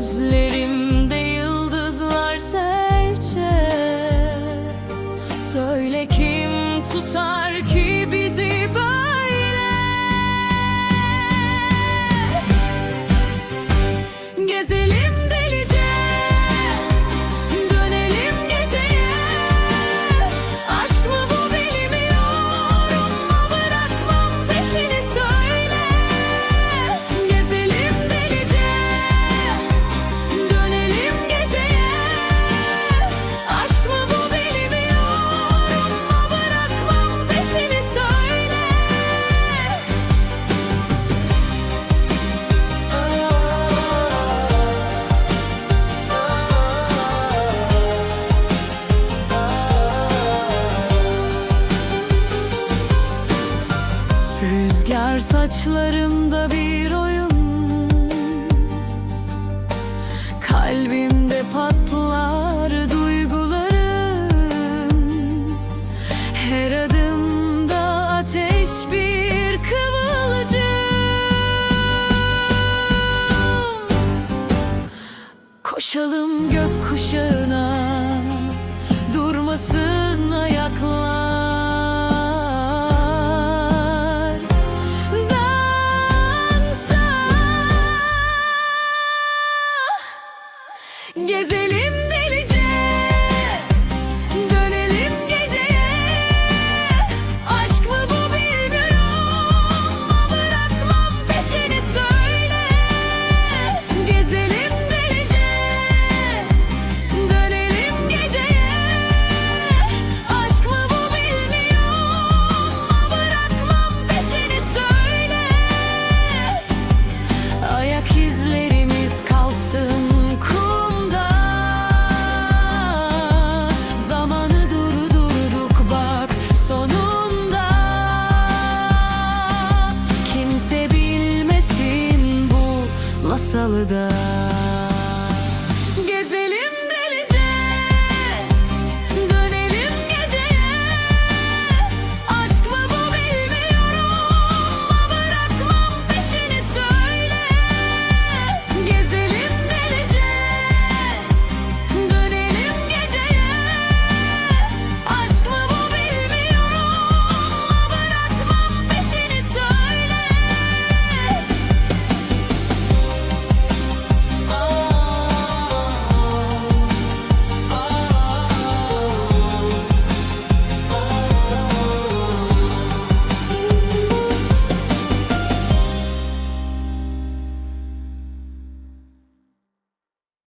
Gözlerimde yıldızlar serçe. Söyle kim tutar ki Saçlarımda bir oyun. Kalbimde patlar duygularım. Her adımda ateş bir kıvılcım. Koşalım gökkuşağına Durmasın ayaklar masalı da.